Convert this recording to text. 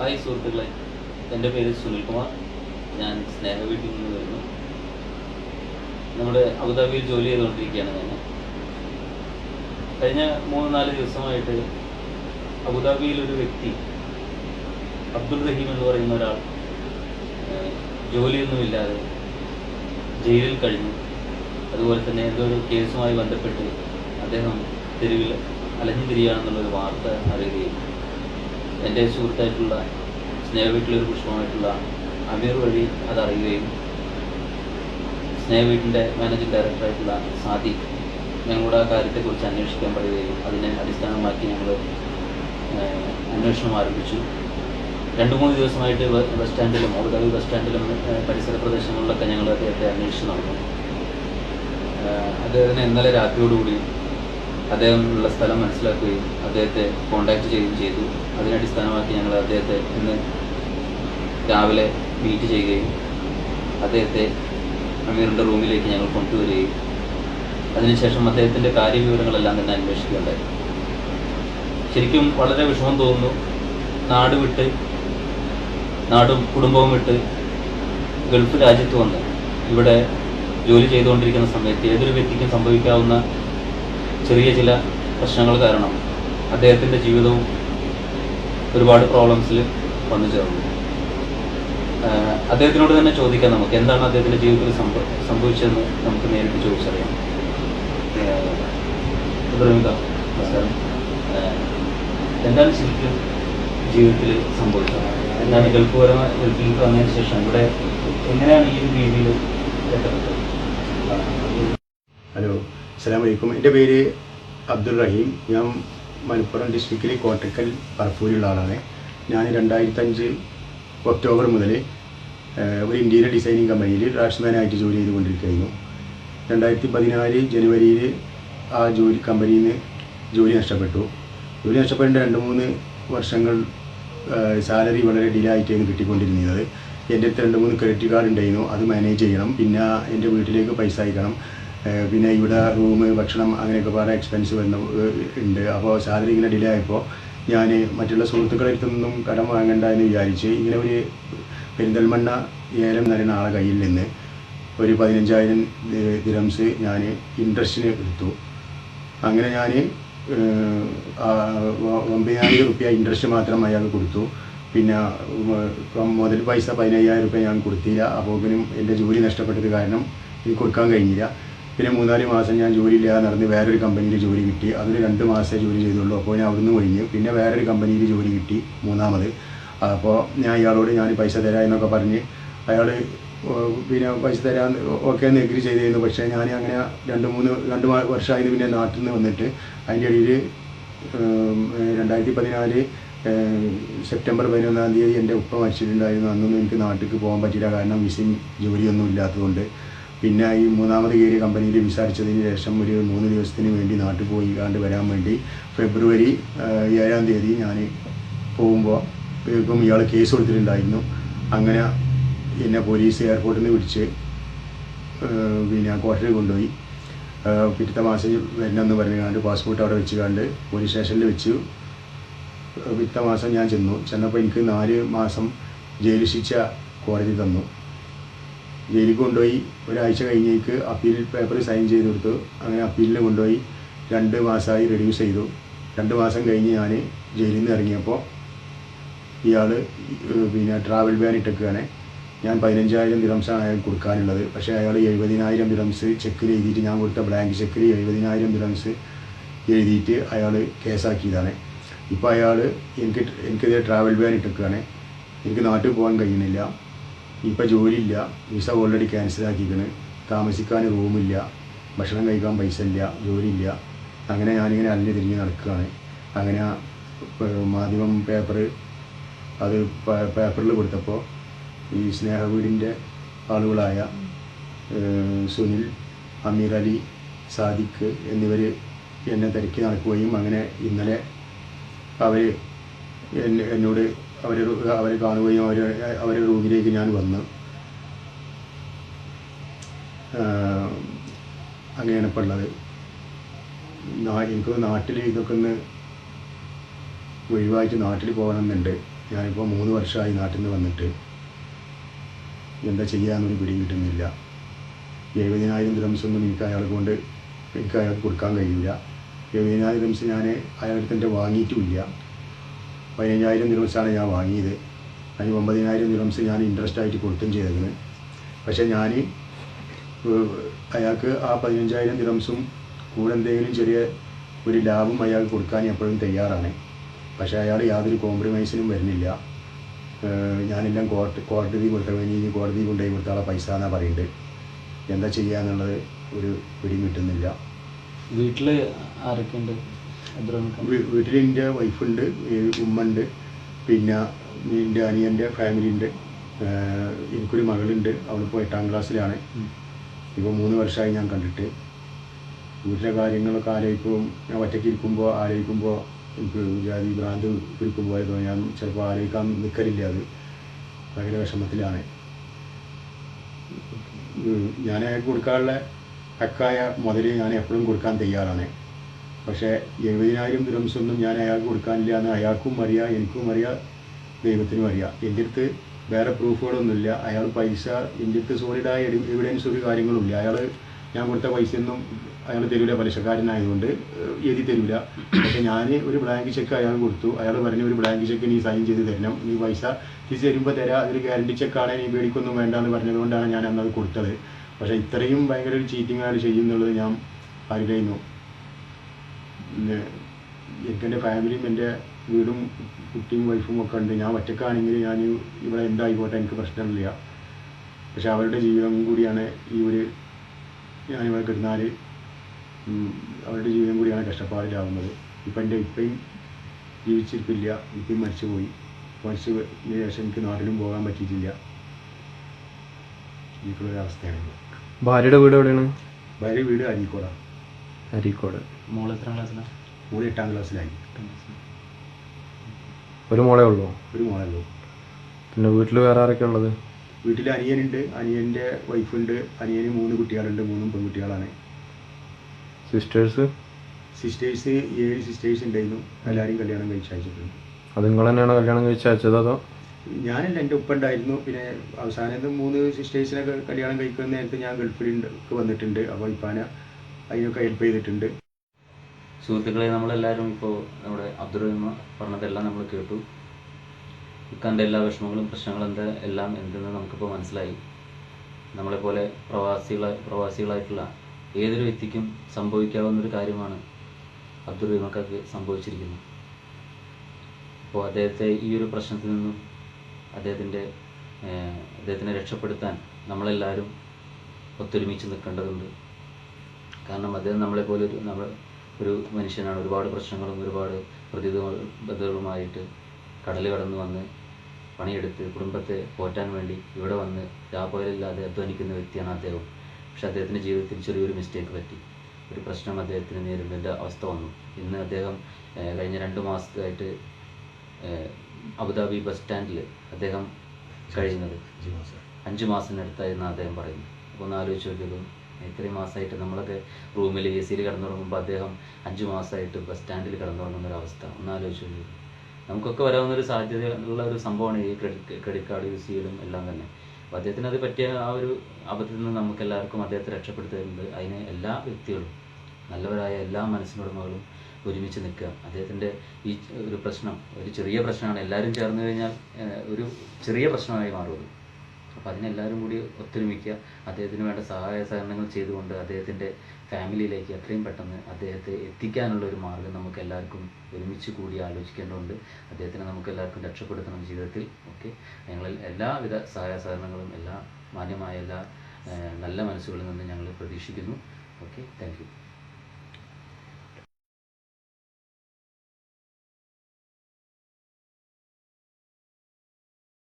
Hi സുഹൃത്തുക്കളെ. എന്റെ പേര് സുനിൽകുമാർ ഞാൻ സ്നേഹ വീട്ടിൽ നിന്ന് വരുന്നു. നമ്മുടെ അബുദാബിയിൽ ജോലി ചെയ്തുകൊണ്ടിരിക്കുകയാണ് ഞാൻ. കഴിഞ്ഞ മൂന്ന് നാല് ദിവസമായിട്ട് അബുദാബിയിലൊരു വ്യക്തി അബ്ദുൾ റഹീം എന്ന് പറയുന്ന ഒരാൾ ജോലിയൊന്നുമില്ലാതെ ജയിലിൽ കഴിഞ്ഞു. അതുപോലെ തന്നെ എന്തോ ഒരു കേസുമായി ബന്ധപ്പെട്ട് അദ്ദേഹം തെരുവിൽ അലഞ്ഞു തിരിയുകയാണെന്നുള്ളൊരു വാർത്ത അറിയുകയും എന്റെ സുഹൃത്തായിട്ടുള്ള സ്നേഹവീട്ടിലൊരു പുഷ്പമായിട്ടുള്ള അമീർ വഴി അതറിയുകയും സ്നേഹവീട്ടിന്റെ മാനേജിംഗ് ഡയറക്ടറായിട്ടുള്ള സാദി ഞങ്ങളുടെ ആ കാര്യത്തെക്കുറിച്ച് അന്വേഷിക്കാൻ പറയുകയും അതിനെ അടിസ്ഥാനമാക്കി ഞങ്ങൾ അന്വേഷണം ആരംഭിച്ചു. രണ്ട് മൂന്ന് ദിവസമായിട്ട് ബസ് സ്റ്റാൻഡിലും അബുദാബി ബസ് സ്റ്റാൻഡിലും പരിസര പ്രദേശങ്ങളിലൊക്കെ ഞങ്ങൾ അദ്ദേഹത്തെ അന്വേഷിച്ച് നടന്നു. അദ്ദേഹത്തിന് ഇന്നലെ രാത്രിയോടുകൂടി അദ്ദേഹം ഉള്ള സ്ഥലം മനസ്സിലാക്കുകയും അദ്ദേഹത്തെ കോണ്ടാക്ട് ചെയ്യുകയും ചെയ്തു. അതിനടിസ്ഥാനമാക്കി ഞങ്ങൾ അദ്ദേഹത്തെ ഇന്ന് രാവിലെ മീറ്റ് ചെയ്യുകയും അദ്ദേഹത്തെ അമീറിന്റെ റൂമിലേക്ക് ഞങ്ങൾ കൊണ്ടുവരികയും. അതിനുശേഷം അദ്ദേഹത്തിന്റെ കാര്യവിവരങ്ങളെല്ലാം തന്നെ അന്വേഷിക്കുകയുണ്ടായി. ശരിക്കും വളരെ വിഷമം തോന്നുന്നു. നാട് വിട്ട് നാടും കുടുംബവും വിട്ട് ഗൾഫ് രാജ്യത്ത് വന്ന് ഇവിടെ ജോലി ചെയ്തുകൊണ്ടിരിക്കുന്ന സമയത്ത് ഏതൊരു വ്യക്തിക്കും സംഭവിക്കാവുന്ന ചെറിയ ചില പ്രശ്നങ്ങൾ കാരണം അദ്ദേഹത്തിന്റെ ജീവിതവും ഒരുപാട് പ്രോബ്ലംസിൽ വന്നു ചേർന്നു. അദ്ദേഹത്തിനോട് തന്നെ ചോദിക്കാം നമുക്ക്. എന്താണ് അദ്ദേഹത്തിന്റെ ജീവിതത്തിൽ സംഭവ സംഭവിച്ചതെന്ന് നമുക്ക് നേരിട്ട് ചോദിച്ചറിയാം. എന്താണ് ശരിക്കും ജീവിതത്തിൽ സംഭവിച്ചത്? എന്താണ് ഗൾഫ് പരമായി ഗൾഫിലേക്ക് വന്നതിന് ശേഷം ഇവിടെ എങ്ങനെയാണ് ഈ ഒരു രീതിയിൽ ഹലോ. അസ്സാം വലൈക്കും എന്റെ പേര് അബ്ദുൾ റഹീം. ഞാൻ മലപ്പുറം ഡിസ്ട്രിക്റ്റിൽ കോട്ടക്കൽ പറപ്പൂരുള്ള ആളാണ്. ഞാൻ രണ്ടായിരത്തഞ്ച് ഒക്ടോബർ മുതൽ ഒരു ഇന്റീരിയർ ഡിസൈനിങ് കമ്പനിയിൽ ഡ്രാഫ്റ്റ്സ്മാനായിട്ട് ജോലി ചെയ്തുകൊണ്ടിരിക്കുകയായിരുന്നു. രണ്ടായിരത്തി പതിനാല് ജനുവരിയിൽ ആ ജോലി കമ്പനിയിൽ നിന്ന് ജോലി നഷ്ടപ്പെട്ടു. ജോലി നഷ്ടപ്പെട്ട രണ്ട് മൂന്ന് വർഷങ്ങൾ സാലറി വളരെ ഡിലേ ആയിട്ടായിരുന്നു കിട്ടിക്കൊണ്ടിരുന്നത്. എന്റെ അടുത്ത് രണ്ട് മൂന്ന് ക്രെഡിറ്റ് കാർഡ് ഉണ്ടായിരുന്നു. അത് മാനേജ് ചെയ്യണം. പിന്നെ എന്റെ വീട്ടിലേക്ക് പൈസ അയക്കണം. പിന്നെ ഇവിടെ റൂം ഭക്ഷണം അങ്ങനെയൊക്കെ പാടെ എക്സ്പെൻസ് വരുന്ന ഉണ്ട്. അപ്പോൾ സാലറി ഇങ്ങനെ ഡിലേ ആയപ്പോൾ ഞാൻ മറ്റുള്ള സുഹൃത്തുക്കളുടെ അടുത്തു നിന്നും കടം വാങ്ങണ്ട എന്ന് വിചാരിച്ച് ഇങ്ങനെ ഒരു പെരിന്തൽമണ്ണ ഏലം എന്ന് പറയുന്ന ആളെ കയ്യിൽ നിന്ന് ഒരു പതിനഞ്ചായിരം ദിരംസ് ഞാൻ ഇൻട്രസ്റ്റിന് എടുത്തു. അങ്ങനെ ഞാൻ ഒമ്പതിനായിരം റുപ്യ ഇൻട്രസ്റ്റ് മാത്രം അയാൾ കൊടുത്തു. പിന്നെ മുതൽ പൈസ പതിനയ്യായിരം റുപ്യ ഞാൻ കൊടുത്തില്ല. അപ്പോൾ പിന്നെ എന്റെ ജോലി നഷ്ടപ്പെട്ടത് കാരണം എനിക്ക് കൊടുക്കാൻ കഴിഞ്ഞില്ല. പിന്നെ മൂന്നാൽ മാസം ഞാൻ ജോലി ഇല്ലാതെ നടന്ന് വേറൊരു കമ്പനിയിൽ ജോലി കിട്ടി. അതിന് രണ്ട് മാസമേ ജോലി ചെയ്തുള്ളൂ. അപ്പോൾ ഞാൻ അവിടുന്ന് ഒഴിഞ്ഞു പിന്നെ വേറൊരു കമ്പനിയിൽ ജോലി കിട്ടി മൂന്നാമത്. അപ്പോൾ ഞാൻ ഇയാളോട് ഞാൻ പൈസ തരാം എന്നൊക്കെ പറഞ്ഞ് അയാൾ പിന്നെ പൈസ തരാൻ ഒക്കെ എന്ന് എഗ്രി ചെയ്തിരുന്നു. പക്ഷേ ഞാൻ അങ്ങനെ രണ്ട് മൂന്ന് രണ്ട് വർഷമായിരുന്നു പിന്നെ നാട്ടിൽ നിന്ന് വന്നിട്ട് അതിന്റെ ഇടയിൽ രണ്ടായിരത്തി പതിനാല് സെപ്റ്റംബർ പതിനൊന്നാം തീയതി എന്റെ ഉപ്പ മരിച്ചിട്ടുണ്ടായിരുന്നു. അന്നൊന്നും എനിക്ക് നാട്ടിലേക്ക് പോകാൻ പറ്റില്ല കാരണം വിസയും ജോലിയൊന്നും ഇല്ലാത്തതുകൊണ്ട്. പിന്നെ ഈ മൂന്നാമത് കയറിയ കമ്പനിയിൽ വിസാരിച്ചതിന് ശേഷം ഒരു മൂന്ന് ദിവസത്തിന് വേണ്ടി നാട്ടിൽ പോയി കണ്ട് വരാൻ വേണ്ടി ഫെബ്രുവരി ഏഴാം തീയതി ഞാൻ പോകുമ്പോൾ ഇപ്പം ഇയാൾ കേസ് കൊടുത്തിട്ടുണ്ടായിരുന്നു. അങ്ങനെ എന്നെ പോലീസ് എയർപോർട്ടിൽ നിന്ന് വിളിച്ച് പിന്നെ ക്വാർട്ടറിൽ കൊണ്ടുപോയി. പിറ്റത്തെ മാസം വരണമെന്ന് പറഞ്ഞുകൊണ്ട് പാസ്പോർട്ട് അവിടെ വെച്ച് കണ്ട് പോലീസ് സ്റ്റേഷനിൽ വെച്ച് പിറ്റത്തെ മാസം ഞാൻ ചെന്നു. ചെന്നപ്പോൾ എനിക്ക് നാല് മാസം ജയിൽ ശിക്ഷ കോടതി തന്നു. ജയിലിൽ കൊണ്ടുപോയി. ഒരാഴ്ച കഴിഞ്ഞേക്ക് അപ്പീൽ പേപ്പർ സൈൻ ചെയ്ത് കൊടുത്തു അങ്ങനെ അപ്പീലിന് കൊണ്ടുപോയി. രണ്ട് മാസമായി റെഡ്യൂസ് ചെയ്തു. രണ്ട് മാസം കഴിഞ്ഞ് ഞാൻ ജയിലിൽ നിന്ന് ഇറങ്ങിയപ്പോൾ ഇയാൾ പിന്നെ ട്രാവൽ ബാൻ ഇട്ടേക്കുകയാണ്. ഞാൻ പതിനഞ്ചായിരം ദിറംസാണ് അയാൾ കൊടുക്കാനുള്ളത്. പക്ഷേ അയാൾ എഴുപതിനായിരം ദിറംസ് ചെക്ക് എഴുതിയിട്ട് ഞാൻ കൊടുത്ത ബ്ലാങ്ക് ചെക്കിൽ എഴുപതിനായിരം ദിറംസ് എഴുതിയിട്ട് അയാൾ കേസാക്കിയതാണ് ഇപ്പോൾ അയാൾ എനിക്ക് എനിക്കെതിരെ ട്രാവൽ ബാൻ ഇട്ടേക്കുകയാണ്. എനിക്ക് നാട്ടിൽ പോകാൻ കഴിയുന്നില്ല. ഇപ്പം ജോലിയില്ല വിസ ഓൾറെഡി ക്യാൻസൽ ആക്കിക്കണ് താമസിക്കാൻ റൂമില്ല ഭക്ഷണം കഴിക്കാൻ പൈസ ഇല്ല ജോലിയില്ല. അങ്ങനെ ഞാനിങ്ങനെ അലിഞ്ഞ് തിരിഞ്ഞ് നടക്കുകയാണ്. അങ്ങനെ മാധ്യമം പേപ്പർ അത് പേപ്പറിൽ കൊടുത്തപ്പോൾ ഈ സ്നേഹവീടിന്റെ ആളുകളായ സുനിൽ അമീർ അലി സാദിഖ് എന്നിവർ എന്നെ തിരക്കി നടക്കുകയും അങ്ങനെ ഇന്നലെ അവർ എന്നോട് അവർ അവരെ കാണുകയും അവർ അവരുടെ റൂമിലേക്ക് ഞാൻ വന്ന് അങ്ങനെയാണ് ഇപ്പോൾ ഉള്ളത്. എനിക്ക് നാട്ടിൽ ഇതൊക്കെ ഒന്ന് ഒഴിവായിട്ട് നാട്ടിൽ പോകണമെന്നുണ്ട്. ഞാനിപ്പോൾ മൂന്ന് വർഷമായി നാട്ടിൽ നിന്ന് വന്നിട്ട്. എന്താ ചെയ്യാമെന്നൊരു പിടി കിട്ടുന്നില്ല. എഴുപതിനായിരം ദിറംസ് ഒന്നും എനിക്ക് അയാളെ കൊണ്ട് എനിക്ക് അയാൾക്ക് കൊടുക്കാൻ കഴിയില്ല എഴുപതിനായിരം ദിറംസ് ഞാൻ അയാളുടെ തന്നെ വാങ്ങിയിട്ടുമില്ല പതിനഞ്ചായിരം ദിറംസാണ് ഞാൻ വാങ്ങിയത്. അതിന് ഒമ്പതിനായിരം ദിറംസ് ഞാൻ ഇൻട്രസ്റ്റ് ആയിട്ട് കൊടുത്തും ചെയ്തതിന് പക്ഷേ ഞാൻ അയാൾക്ക് ആ പതിനഞ്ചായിരം ദിറംസും കൂടെ എന്തെങ്കിലും ചെറിയ ഒരു ലാഭം അയാൾക്ക് കൊടുക്കാൻ എപ്പോഴും തയ്യാറാണ്. പക്ഷേ അയാൾ യാതൊരു കോംപ്രമൈസിനും വരുന്നില്ല. ഞാനെല്ലാം കോർട്ട് കോടതി കൊടുത്ത ഇനി കോടതി കൊണ്ടുപോയി കൊടുത്താളെ പൈസ എന്നാണ് പറയുന്നത് എന്താ ചെയ്യുക എന്നുള്ളത് ഒരു പിടിയും കിട്ടുന്നില്ല. വീട്ടിൽ അബ്ദുറഹ്മാൻ വീ- വീട്ടിൽ എന്റെ വൈഫുണ്ട് ഉമ്മ ഉണ്ട് പിന്നെ എന്റെ അനിയന്റെ ഫാമിലി ഉണ്ട് ഏഹ് എനിക്കൊരു മകളുണ്ട് അവളിപ്പോൾ എട്ടാം ക്ലാസ്സിലാണ്. ഇപ്പോൾ മൂന്ന് വർഷമായി ഞാൻ കണ്ടിട്ട്. വീട്ടിലെ കാര്യങ്ങളൊക്കെ ആലോചിക്കും ഞാൻ ഒറ്റയ്ക്ക് ഇരിക്കുമ്പോൾ ആലോചിക്കുമ്പോൾ എനിക്ക് ജാതി ഭ്രാന്ത് പിടിക്കുമ്പോൾ ഞാൻ ചിലപ്പോൾ ആലോചിക്കാൻ നിൽക്കലില്ല അത്. ഭയങ്കര വിഷമത്തിലാണ്. ഞാൻ കൊടുക്കാനുള്ള ഹക്കായ മുതൽ ഞാൻ എപ്പോഴും കൊടുക്കാൻ തയ്യാറാണ്. പക്ഷേ എഴുപതിനായിരം ദിറംസ് ഒന്നും ഞാൻ അയാൾക്ക് കൊടുക്കാനില്ല എന്ന് അയാൾക്കും അറിയാം എനിക്കും അറിയാം ദൈവത്തിനും അറിയാം. എന്റെ അടുത്ത് വേറെ പ്രൂഫുകളൊന്നുമില്ല. അയാൾ പൈസ എന്റെ അടുത്ത് സോളിഡായ എവിഡൻസ് ഒരു കാര്യങ്ങളുമില്ല. അയാൾ ഞാൻ കൊടുത്ത പൈസയൊന്നും അയാൾ തരൂല പലിശക്കാരനായതുകൊണ്ട് എഴുതി തരൂല. പക്ഷേ ഞാൻ ഒരു ബ്ലാങ്ക് ചെക്ക് അയാൾ കൊടുത്തു. അയാൾ പറഞ്ഞു ഒരു ബ്ലാങ്ക് ചെക്ക് നീ സൈൻ ചെയ്ത് തരണം. നീ പൈസ തിരിച്ച് തരുമ്പോൾ തരാം. അതൊരു ഗ്യാരണ്ടി ചെക്കാണ് നീ പേടിക്കൊന്നും വേണ്ടാന്ന് പറഞ്ഞതുകൊണ്ടാണ് ഞാൻ അന്നത് കൊടുത്തത്. പക്ഷേ ഇത്രയും ഭയങ്കര ഒരു ചീറ്റിംഗ് അയാൾ ചെയ്യുന്നുള്ളത് ഞാൻ അറിയില്ലായിരുന്നു പിന്നെ എനിക്ക് എന്റെ ഫാമിലിയും എന്റെ വീടും കുട്ടിയും വൈഫും ഒക്കെ ഉണ്ട്. ഞാൻ ഒറ്റക്കാണെങ്കിൽ ഞാൻ ഇവിടെ എന്തായിക്കോട്ടെ എനിക്ക് പ്രശ്നമില്ല. പക്ഷെ അവരുടെ ജീവിതം കൂടിയാണ് ഈ ഒരു ഞാൻ ഇവിടെ കിടന്നാൽ അവരുടെ ജീവിതം കൂടിയാണ് കഷ്ടപ്പാടിലാവുന്നത്. ഇപ്പം എന്റെ ഇപ്പയും ജീവിച്ചിരിപ്പില്ല. ഇപ്പം മരിച്ചുപോയി. മരിച്ചു ശേഷം എനിക്ക് നാട്ടിലും പോകാൻ പറ്റിയിട്ടില്ല. എനിക്കുള്ളൊരവസ്ഥയാണ് ഭാര്യയുടെ വീട് എവിടെയാണ്? ഭാര്യ വീട് അരീക്കോടാണ്. അരീക്കോട്. മോൾ എത്രാം ക്ലാസ്സിലാണ് മൂന്ന് എട്ടാം ക്ലാസ്സിലായി. ഒരു മോളേ ഉള്ളൂ? ഒരു മോളല്ലോ പിന്നെ വീട്ടിൽ വേറെ ആരൊക്കെ ഉള്ളത്? വീട്ടിൽ അനിയനുണ്ട്. അനിയന്റെ വൈഫുണ്ട് അനിയന് മൂന്ന് കുട്ടികളുണ്ട്. മൂന്നും പെൺകുട്ടികളാണ്. സിസ്റ്റേഴ്സ് സിസ്റ്റേഴ്സ് ഏഴ് സിസ്റ്റേഴ്സ് ഉണ്ടായിരുന്നു. എല്ലാവരും കല്യാണം കഴിച്ചയച്ചിട്ടുണ്ട്. അത് നിങ്ങൾ തന്നെയാണ് കല്യാണം കഴിച്ച് അയച്ചത് അതോ? ഞാനല്ല എന്റെ ഉപ്പ ഉണ്ടായിരുന്നു. പിന്നെ അവസാനം മൂന്ന് സിസ്റ്റേഴ്സിനൊക്കെ കല്യാണം കഴിക്കുന്ന നേരത്തെ ഞാൻ ഗൾഫിൽ വന്നിട്ടുണ്ട്. അപ്പോൾ ഇപ്പാന അതിനൊക്കെ ഹെൽപ്പ് ചെയ്തിട്ടുണ്ട്. സുഹൃത്തുക്കളെ നമ്മളെല്ലാവരും ഇപ്പോൾ നമ്മുടെ അബ്ദുറഹിമ പറഞ്ഞതെല്ലാം നമ്മൾ കേട്ടു. ഇക്കാന്റെ എല്ലാ വിഷമങ്ങളും പ്രശ്നങ്ങളും എന്താ എല്ലാം എന്തെന്ന് നമുക്കിപ്പോൾ മനസ്സിലായി. നമ്മളെപ്പോലെ പ്രവാസികളായി പ്രവാസികളായിട്ടുള്ള ഏതൊരു വ്യക്തിക്കും സംഭവിക്കാവുന്നൊരു കാര്യമാണ് അബ്ദുൾ റഹ്മക്കൊക്കെ സംഭവിച്ചിരിക്കുന്നത്. അപ്പോൾ അദ്ദേഹത്തെ ഈ ഒരു പ്രശ്നത്തിൽ നിന്നും അദ്ദേഹത്തിന്റെ അദ്ദേഹത്തിനെ രക്ഷപ്പെടുത്താൻ നമ്മളെല്ലാവരും ഒത്തൊരുമിച്ച് നിൽക്കേണ്ടതുണ്ട്. കാരണം അദ്ദേഹം നമ്മളെ പോലെ ഒരു നമ്മൾ ഒരു മനുഷ്യനാണ്. ഒരുപാട് പ്രശ്നങ്ങളും ഒരുപാട് പ്രതിബദ്ധതകളുമായിട്ട് കടൽ കടന്നു വന്ന് പണിയെടുത്ത് കുടുംബത്തെ പോറ്റാൻ വേണ്ടി ഇവിടെ വന്ന് രാപ്പകലില്ലാതെ അധ്വാനിക്കുന്ന വ്യക്തിയാണ് അദ്ദേഹം. പക്ഷെ അദ്ദേഹത്തിന്റെ ജീവിതത്തിൽ ചെറിയൊരു മിസ്റ്റേക്ക് പറ്റി. ഒരു പ്രശ്നം അദ്ദേഹത്തിന് നേരിടേണ്ട അവസ്ഥ വന്നു. ഇന്ന് അദ്ദേഹം കഴിഞ്ഞ രണ്ട് മാസത്തായിട്ട് അബുദാബി ബസ് സ്റ്റാൻഡിൽ അദ്ദേഹം കഴിയുന്നത്. അഞ്ച് മാസത്തിനടുത്തായിരുന്നു അദ്ദേഹം പറയുന്നത്. അപ്പോൾ ഒന്ന് ആലോചിച്ച് നോക്കിയതും ഇത്രയും മാസമായിട്ട് നമ്മളൊക്കെ റൂമിൽ എ സിയിൽ കിടന്നുറങ്ങുമ്പോൾ അദ്ദേഹം അഞ്ച് മാസമായിട്ട് ബസ് സ്റ്റാൻഡിൽ കിടന്നുറങ്ങുന്ന ഒരു അവസ്ഥ ഒന്നാലോചിച്ചു നമുക്കൊക്കെ വരാവുന്ന ഒരു സാധ്യത ഉള്ള ഒരു സംഭവമാണ് ഈ ക്രെഡിറ്റ് ക്രെഡിറ്റ് കാർഡ് യൂസ് ചെയ്യലും എല്ലാം തന്നെ. അപ്പോൾ അദ്ദേഹത്തിന് അത് പറ്റിയ ആ ഒരു അബദ്ധത്തിൽ നിന്ന് നമുക്ക് എല്ലാവർക്കും അദ്ദേഹത്തെ രക്ഷപ്പെടുത്തുന്നുണ്ട് അതിന് എല്ലാ വ്യക്തികളും നല്ലവരായ എല്ലാ മനസ്സിനുടമകളും ഒരുമിച്ച് നിൽക്കുക. അദ്ദേഹത്തിന്റെ ഈ ഒരു പ്രശ്നം ഒരു ചെറിയ പ്രശ്നമാണ്. എല്ലാവരും ചേർന്ന് കഴിഞ്ഞാൽ ഒരു ചെറിയ പ്രശ്നമായി മാറുള്ളൂ. അപ്പോൾ അതിനെല്ലാവരും കൂടി ഒത്തൊരുമിക്കുക. അദ്ദേഹത്തിന് വേണ്ട സഹായ സഹകരണങ്ങൾ ചെയ്തുകൊണ്ട് അദ്ദേഹത്തിന്റെ ഫാമിലിയിലേക്ക് എത്രയും പെട്ടെന്ന് അദ്ദേഹത്തെ എത്തിക്കാനുള്ള ഒരു മാർഗം നമുക്ക് എല്ലാവർക്കും ഒരുമിച്ച് കൂടി ആലോചിക്കേണ്ടതുണ്ട്. അദ്ദേഹത്തിനെ നമുക്ക് എല്ലാവർക്കും രക്ഷപ്പെടുത്തണം ജീവിതത്തിൽ. ഓക്കെ? ഞങ്ങൾ എല്ലാവിധ സഹായ സഹകരണങ്ങളും എല്ലാ മാന്യമായ എല്ലാ നല്ല മനസ്സുകളിൽ നിന്ന് ഞങ്ങൾ പ്രതീക്ഷിക്കുന്നു. ഓക്കെ? താങ്ക്